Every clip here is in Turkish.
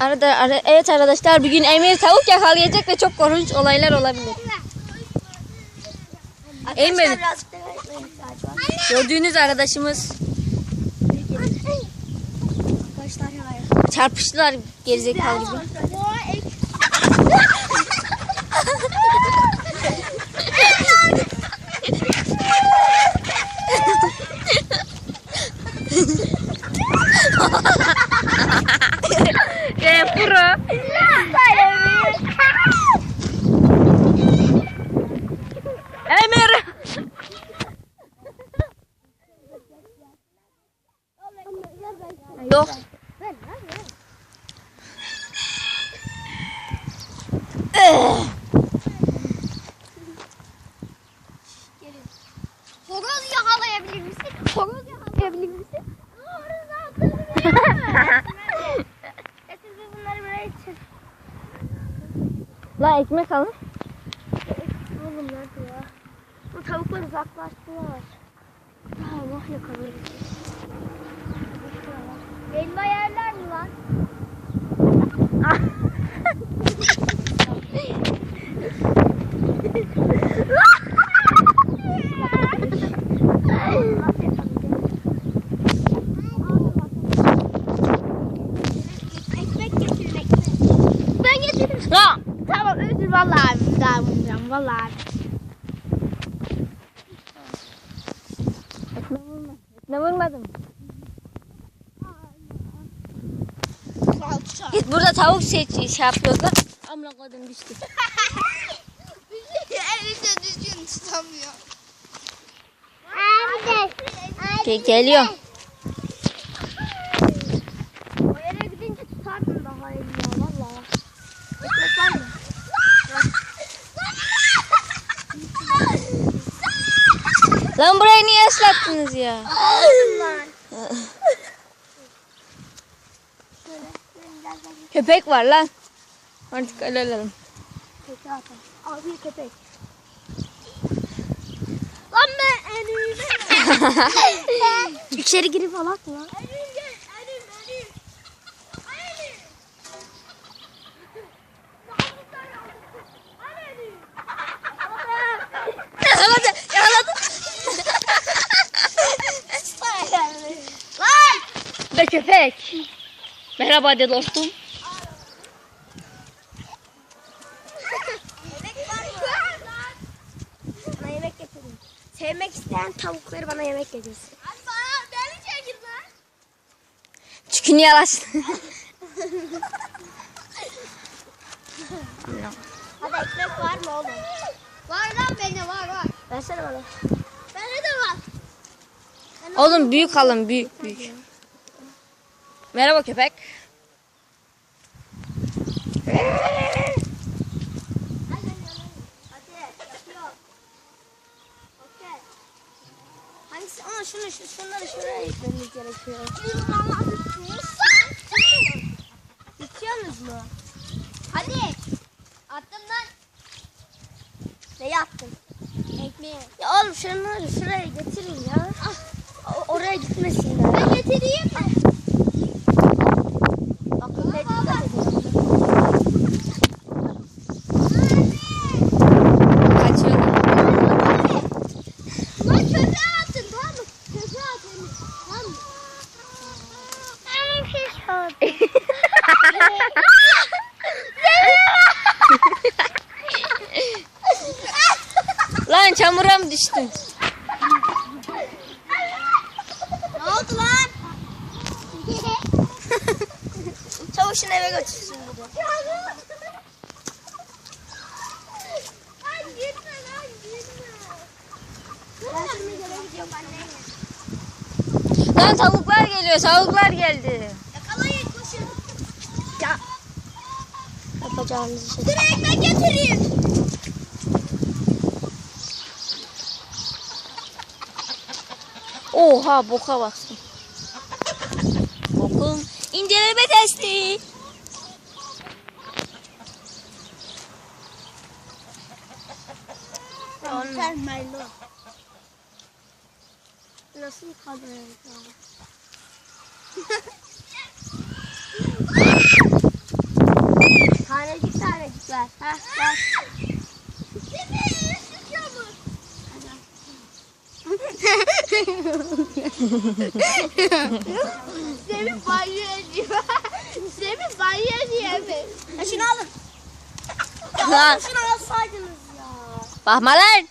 Arada, ara- evet arkadaşlar bugün Emir tavuk yakalayacak ve çok korkunç olaylar olabilir. Emir. Gördüğünüz arkadaşımız. Çarpıştılar gerizekalı gibi. ekmek alın. Oğlum nerede ya? Bu tavuklar uzaklaştılar. Allah yakalarız. Elma yerler mi lan? Ekmek getirin ekmek. Ben getiririm. Ha. Tamam özür vallahi abi bir daha vuracağım vallahi abi. Ekmek vurma. Ekmek vurmadım. Git burada tavuk seç şey yapıyorlar. Amına koydum düştü. Elinde düzgün tutamıyor. Ge- geliyor. O yere gidince tutardın daha iyi ya valla. Ekmek var mı? Lan burayı niye ıslattınız ya? Köpek var lan. Artık öyle alalım. Bir köpek. Lan ben elime. İçeri girip alak mı? Yakaladı. Yakaladı. Lan! Bu da köpek. Merhaba de dostum. Bana yemek getirin. Sevmek isteyen tavukları bana yemek getirsin. Bana beni çekin lan. Çükünü yalasın. Hadi ekmek var mı oğlum? Var lan bende var var. Versene bana. Bende de var. Oğlum büyük alın büyük büyük. Merhaba köpek. Hangisi? Ama şunu şu şunları şuraya ekmemiz gerekiyor. Bitiyorsunuz mu? Hadi. Attım lan. Neyi attın? Ekmeği. Ya oğlum şunları şuraya getirin ya. O- oraya gitmesinler. Ben getireyim mi? Bakın ne dikkat edin. Kaçıyor. Lan köpeğe attın tamam mı? Köpeğe attın tamam mı? Lan çamura mı düştün? Ne oldu lan? Çavuşun eve götürsün bunu. Lan tavuklar geliyor. Tavuklar geldi. Yapacağımız şey. Dur ekmek getireyim. Oha boka baksın. Bokun inceleme testi. Merlo. Nasıl kadın? ver. Ha ver. Semih banyo ediyor. Semih banyo ediyor. Ya şunu alın. Ya oğlum şunu alsaydınız ya. Bakma lan.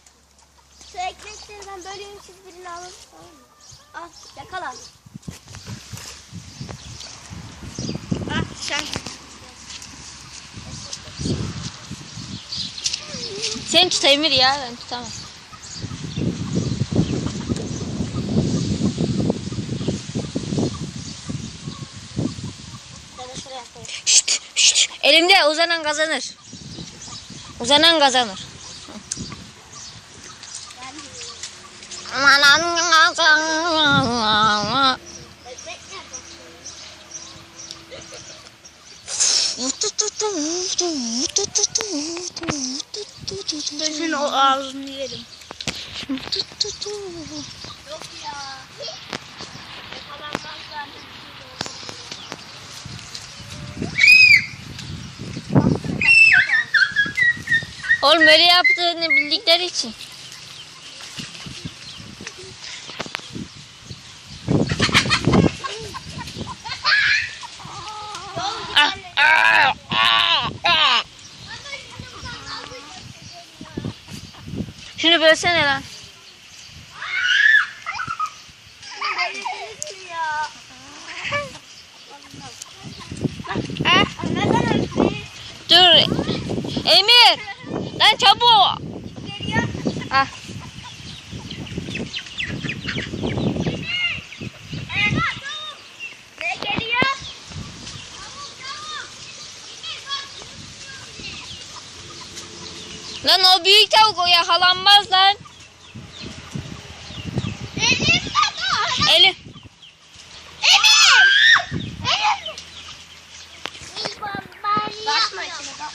Şu ekmekleri ben böleyim siz birini alın. Tamam mı? Al yakala. Ah sen. Sen tut Emir ya ben tutamam. Şşt, şşt. Elimde uzanan kazanır. Uzanan kazanır. Aman kazanır. Ekmek nerede? Ben senin o ağzını yerim. Yok ya. Oğlum öyle yaptığını bildikleri için. Ah, ah, ah, ah. Şunu bölsene lan. Dur. Emir. Lan çabuk. Ah. Lan büyük tavuk o yakalanmaz lan. Elif. Bakma içine bakma.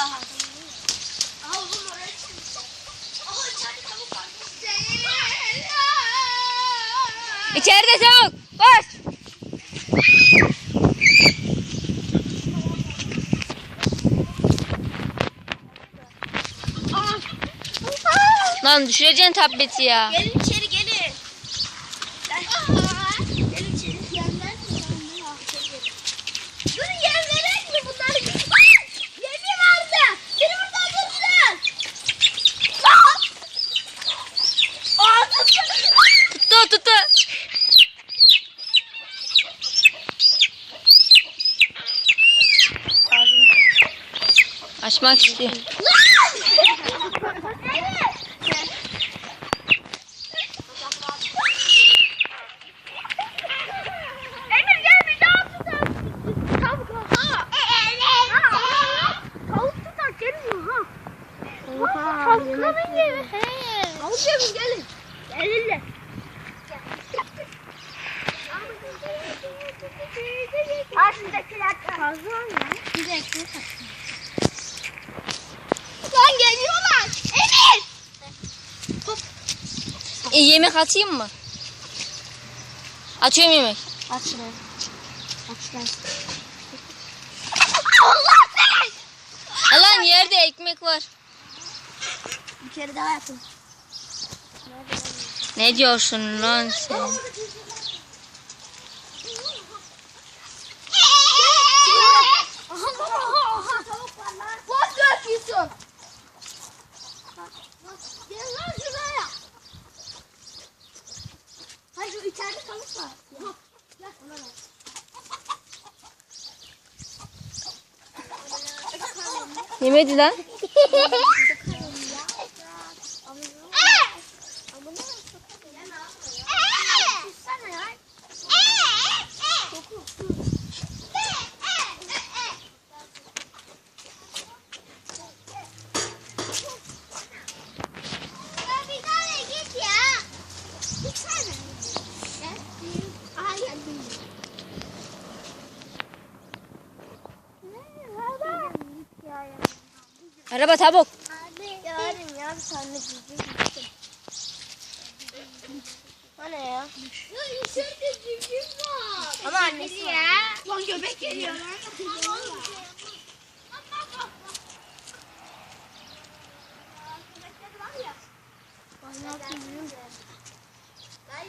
Aha. Aha oğlum oraya çıkmış. Aha içeride tavuk var. İçeride tavuk. Koş. Lan düşüreceksin tableti ya. Gelin içeri gelin. Gelin içeri. Dur yer verek mi bunları? Yemi vardı. Beni buradan tutsun. Aa tutsun. Tuttu tuttu. Açmak istiyor. Emir gel bir daha tutalım. Tavuk ha. Ha. Tavuk tutar gelin ha. Tavukla mı yiyor? Tavuk yiyor gelin. Gelin. Aa şuradakiler fazla ya. Bir de ekmek atın. Lan geliyorlar. Emir. E, yemek atayım mı? Atıyorum yemek. Aç şurayı. Aç gel. Allah seni. Alan yerde ekmek var. Bir kere daha yapın. Ne diyorsun lan sen? Boş döküyorsun. Gel lan şuraya. Hayır şu içeride tavuk var. Gel ona ver. Yemedi Araba tabuk. Abi yarın ya sen de civciv ne ya? Ya içeride civciv var. Ama annesi var. Ya. Ben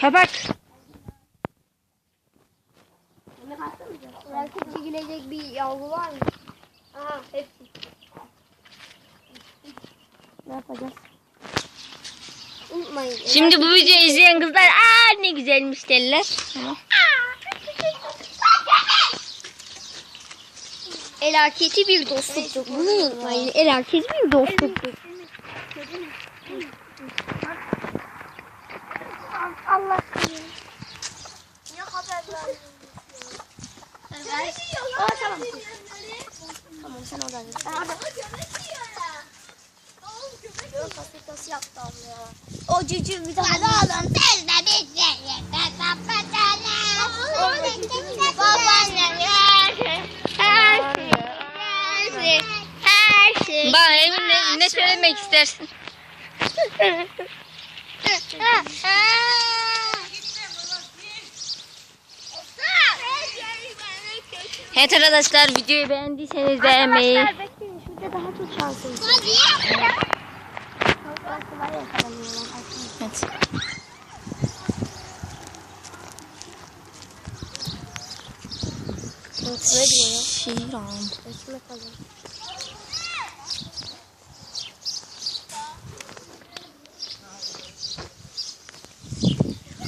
Kabak. Belki çekilecek bir yavru var mı? Aha hepsi. Ne yapacağız? Unutmayın. Şimdi bu videoyu izleyen kızlar aa ne güzelmiş derler. Elaketi bir dostluktur. Bunu unutmayın. Elaketi bir dostluktur. Allah Niye haber vermiyorsun? Aa, tamam. Tamam sen oradan git. Ben orada. Yok fasikası yaptı abla ya. O cücü bir tane. oğlum tez de bir şey Babaannem her şey. Her şey. Her şey. Her şey. Bana Emir ne, ne söylemek istersin? Evet arkadaşlar videoyu beğendiyseniz beğenmeyi. Arkadaşlar bekleyin şurada daha çok şansım. Evet. Şiran.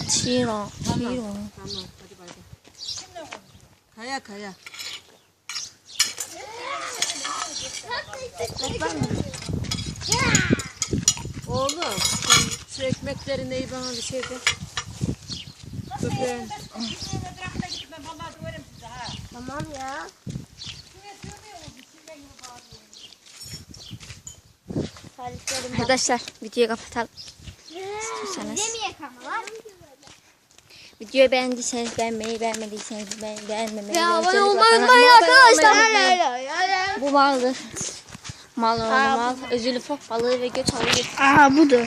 Şiran. Şiran. Kaya kaya. Oğlum şu ekmekleri neyi bana bir şey de. Köpeğin. Tamam ya. Arkadaşlar videoyu kapatalım. İstiyorsanız. Demeye kalma. Videoyu beğendiyseniz beğenmeyi, beğenmediyseniz beğen beğenmemeyi. Ya abone olmayı unutmayın arkadaşlar. Bu maldır. Mal oğlu mal. Özülü fok balığı ve göç alıyor. Aha budur.